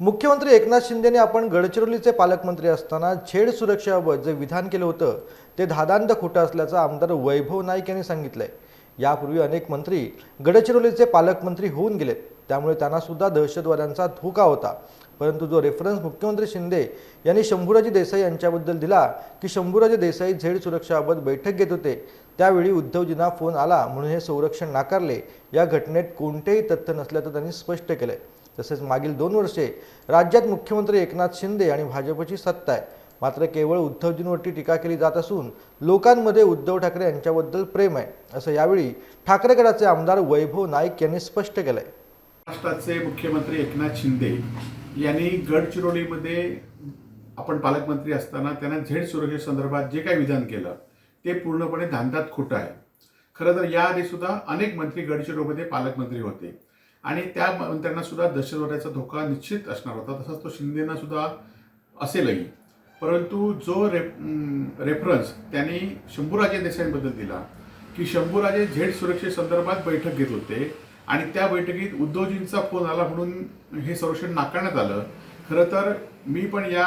मुख्यमंत्री एकनाथ शिंदेने आपण गडचिरोलीचे पालकमंत्री असताना छेड सुरक्षेबाबत जे विधान केलं होतं ते धादांत खोटं असल्याचं आमदार वैभव नाईक यांनी सांगितलं आहे यापूर्वी अनेक मंत्री गडचिरोलीचे पालकमंत्री होऊन गेलेत. त्यामुळे त्यांना सुद्धा दहशतवाद्यांचा धोका होता. परंतु जो रेफरन्स मुख्यमंत्री शिंदे यांनी शंभूराजी देसाई यांच्याबद्दल दिला की शंभूराजी देसाई झेड सुरक्षाबाबत बैठक घेत होते त्यावेळी उद्धवजींना फोन आला म्हणून हे संरक्षण नाकारले. या घटनेत कोणतेही तथ्य नसल्याचं त्यांनी स्पष्ट केलंय. तसेच मागील दोन वर्षे राज्यात मुख्यमंत्री एकनाथ शिंदे आणि भाजपची सत्ता आहे. मात्र केवळ उद्धवजींवरती टीका केली जात असून लोकांमध्ये उद्धव ठाकरे यांच्याबद्दल प्रेम आहे असं यावेळी ठाकरेगडाचे आमदार वैभव नाईक यांनी स्पष्ट केलंय. महाराष्ट्राचे मुख्यमंत्री एकनाथ शिंदे यांनी गडचिरोलीमध्ये आपण पालकमंत्री असताना त्यांना झेड सुरक्षेसंदर्भात जे काही विधान केलं ते पूर्णपणे धांदात खोटं आहे. खरं तर याआधी सुद्धा अनेक मंत्री गडचिरोलीमध्ये पालकमंत्री होते. आणि त्या मंत्र्यांना सुद्धा दहशतवाद्याचा धोका निश्चित असणार होता. तसाच तो शिंदेना सुद्धा असेलही. परंतु जो रे रेफरन्स त्यांनी शंभूराजे देसाईंबद्दल दिला की शंभूराजे झेड सुरक्षेसंदर्भात बैठक घेत होते आणि त्या बैठकीत उद्धवजींचा फोन आला म्हणून हे संरक्षण नाकारण्यात आलं. खरं तर मी पण या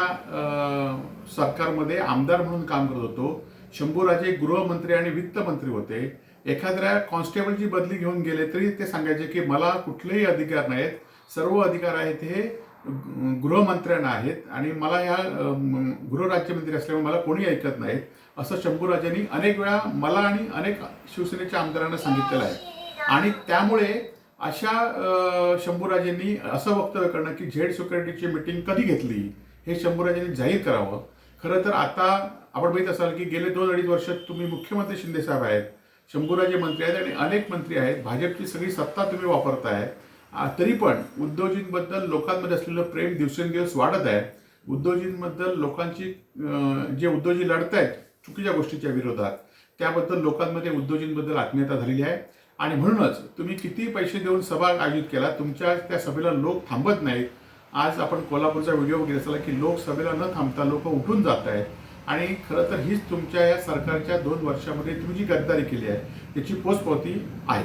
सरकारमध्ये आमदार म्हणून काम करत होतो. शंभूराजे गृहमंत्री आणि वित्तमंत्री होते. एखाद्या कॉन्स्टेबलची बदली घेऊन गेले तरी ते सांगायचे की मला कुठलेही अधिकार नाहीत. सर्व अधिकार आहेत हे गृहमंत्र्यांना आहेत आणि मला या गृहराज्यमंत्री असल्यामुळे मला कोणी ऐकत नाहीत. असं शंभूराजांनी अनेक वेळा मला आणि अनेक शिवसेनेच्या आमदारांना सांगितलेलं आहे. आणि त्यामुळे अशा शंभूराजेंनी असं वक्तव्य करणं की झेड सिक्युरिटीची मिटिंग कधी घेतली हे शंभूराजेंनी जाहीर करावं. खरं तर आता आपण माहीत असाल की गेले दोन अडीच वर्ष तुम्ही मुख्यमंत्री शिंदेसाहेब आहेत. शंभूराजे मंत्री आहेत आणि अनेक मंत्री आहेत. भाजपची सगळी सत्ता तुम्ही वापरताय. तरी पण उद्योजींबद्दल लोकांमध्ये असलेलं प्रेम दिवसेंदिवस वाढत आहे. उद्योजींबद्दल लोकांची जे उद्योजी लढत आहेत चुकीच्या गोष्टीच्या विरोधात त्याबद्दल लोकांमध्ये उद्योजींबद्दल आत्मीयता झालेली आहे. आणि म्हणूनच तुम्ही किती पैसे देऊन सभा आयोजित केला तुमच्या त्या सभेला लोक थांबत नाहीत. आज आपण कोल्हापूरचा व्हिडिओ बघितला असला की लोक सभेला न थांबता लोक उठून जात आहेत आणि खरं तर हीच तुमच्या या सरकारच्या दोन वर्षामध्ये तुम्ही जी गद्दारी केली आहे त्याची पोचपावती आहे.